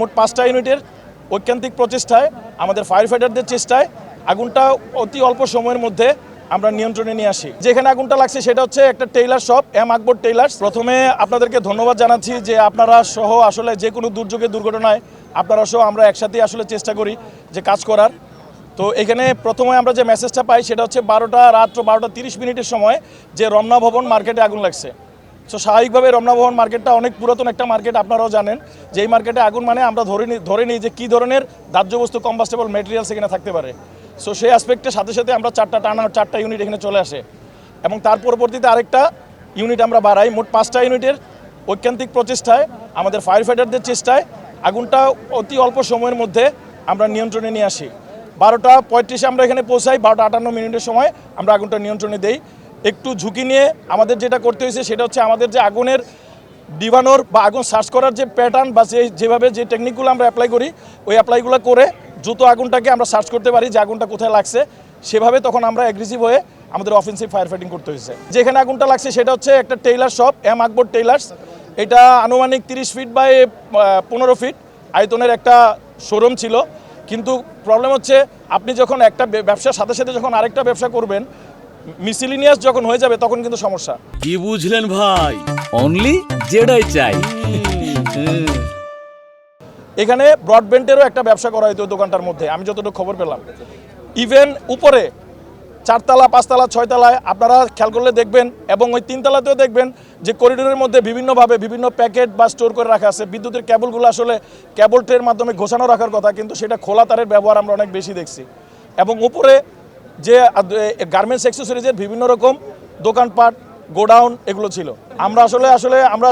মোট পাঁচটা ইউনিটের ঐকান্তিক প্রচেষ্টায়, আমাদের ফায়ার ফাইটারদের চেষ্টায় আগুনটা অতি অল্প সময়ের মধ্যে আমরা নিয়ন্ত্রণে নিয়ে আসি। যেখানে আগুনটা লাগছে সেটা হচ্ছে একটা tailor shop, M Akbar tailors. প্রথমে আপনাদেরকে ধন্যবাদ জানাচ্ছি যে আপনারা সহ আসলে যে কোনো দুর্যোগে দুর্ঘটনায় আপনারা সহ আমরা একসাথে আসলে চেষ্টা করি যে কাজ করার। তো এখানে প্রথমে আমরা যে মেসেজটা পাই সেটা হচ্ছে বারোটা, রাত্র বারোটা তিরিশ মিনিটের সময় যে রমনা ভবন মার্কেটে আগুন লাগছে। তো স্বাভাবিকভাবে রমনা ভবন মার্কেটটা অনেক পুরাতন একটা মার্কেট, আপনারাও জানেন। যে এই মার্কেটে আগুন মানে আমরা ধরে নিই ধরে নিই যে কী ধরনের দাহ্য বস্তু কম্বাস্টেবল মেটেরিয়ালস এখানে থাকতে পারে। সো সেই অ্যাসপেক্টের সাথে সাথে আমরা চারটা টানা, চারটা ইউনিট এখানে চলে আসে। এবং তার পরবর্তীতে আরেকটা ইউনিট আমরা বাড়াই, মোট পাঁচটা ইউনিটের ঐকান্তিক প্রচেষ্টায়, আমাদের ফায়ার ফাইটারদের চেষ্টায়। আগুনটা অতি অল্প সময়ের মধ্যে আমরা নিয়ন্ত্রণে নিয়ে আসি। বারোটা পঁয়ত্রিশে আমরা এখানে পৌঁছাই, বারোটা আটান্ন মিনিটের সময় আমরা আগুনটা নিয়ন্ত্রণে দেই। একটু ঝুঁকি নিয়ে আমাদের যেটা করতে হয়েছে সেটা হচ্ছে আমাদের যে আগুনের ডিভানোর বা আগুন সার্চ করার যে প্যাটার্ন বা যে যেভাবে যে টেকনিকগুলো আমরা অ্যাপ্লাই করি, ওই অ্যাপ্লাইগুলো করে দ্রুত আগুনটাকে আমরা সার্চ করতে পারি যে আগুনটা কোথায় লাগছে। সেভাবে তখন আমরা অ্যাগ্রেসিভ হয়ে আমাদের অফেন্সিভ ফায়ার ফাইটিং করতে হয়েছে। যেখানে আগুনটা লাগছে সেটা হচ্ছে একটা tailor shop M Akbar tailors এটা আনুমানিক তিরিশ ফিট বাই পনেরো ফিট আয়তনের একটা শোরুম ছিল। কিন্তু প্রবলেম হচ্ছে আপনি যখন একটা ব্যবসার সাথে সাথে যখন আরেকটা ব্যবসা করবেন মিসিলিনিয়াস যখন হয়ে যাবে তখন কিন্তু সমস্যা। কি বুঝলেন ভাই? অনলি যেটাই চাই। এখানে ব্রডব্যান্ডেরও একটা ব্যবসা করা ওই দোকানটার মধ্যে আমি যতটুকু খবর পেলাম। ইভেন উপরে চারতলা পাঁচতলা ছয়তলায় আপনারা খেয়াল করলে দেখবেন এবং ওই তিনতলাতেও দেখবেন যে করিডোরের মধ্যে বিভিন্নভাবে বিভিন্ন প্যাকেট বা স্টোর করে রাখা আছে। বিদ্যুতের কেবলগুলো আসলে কেবল ট্রের মাধ্যমে ঘোষানো রাখার কথা কিন্তু সেটা খোলা তারের ব্যবহার আমরা অনেক বেশি দেখছি। এবং উপরে যে গার্মেন্টস অ্যাক্সেসরিজের বিভিন্ন রকম দোকানপাট, গোডাউন এগুলো ছিল। আমরা আসলে আসলে আমরা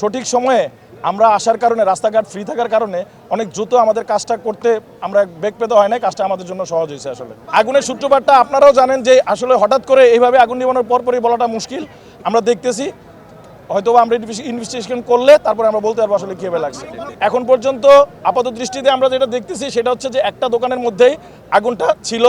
সঠিক সময়ে আমরা আসার কারণে, রাস্তাঘাট ফ্রি থাকার কারণে অনেক দ্রুত আমাদের কাজটা করতে আমরা বেগ পেতে হয় না কাজটা আমাদের জন্য সহজ হয়েছে আসলে। আগুনের সূত্রপাতটা আপনারাও জানেন যে, আসলে হঠাৎ করে এইভাবে আগুন নিবানোর পরপরই বলাটা মুশকিল। আমরা দেখতেছি হয়তো আমরা ইনভেস্টিগেশন করলে তারপরে আমরা বলতে পারব আসলে কীভাবে লাগছে। এখন পর্যন্ত আপাত দৃষ্টিতে আমরা যেটা দেখতেছি, সেটা হচ্ছে যে একটা দোকানের মধ্যেই আগুনটা ছিল।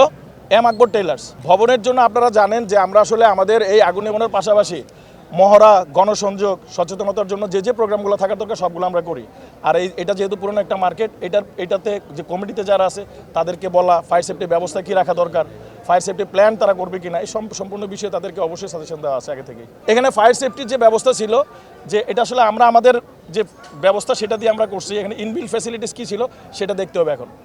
এম আকবর টেইলার্স, ভবনের জন্য আপনারা জানেন যে আমরা আসলে আমাদের এই আগুন নেবানোর পাশাপাশি মহড়া, গণসংযোগ, সচেতনতার জন্য যে যে প্রোগ্রামগুলো থাকার দরকার সবগুলো আমরা করি। আর এই, এটা যেহেতু পুরনো একটা মার্কেট, এটার, এটাতে যে কমিটিতে যারা আছে, তাদেরকে বলা ফায়ার সেফটি ব্যবস্থা কী রাখা দরকার ফায়ার সেফটি প্ল্যান তারা করবে কিনা, এই সম- সম্পূর্ণ বিষয়ে তাদেরকে অবশ্যই সাজেশন দেওয়া আছে আগে থেকেই। এখানে ফায়ার সেফটির যে ব্যবস্থা ছিল, যে এটা আসলে আমরা আমাদের যে ব্যবস্থা সেটা দিয়ে আমরা করছি, এখানে ইনবিল ফ্যাসিলিটিস কী ছিল, সেটা দেখতে হবে এখন।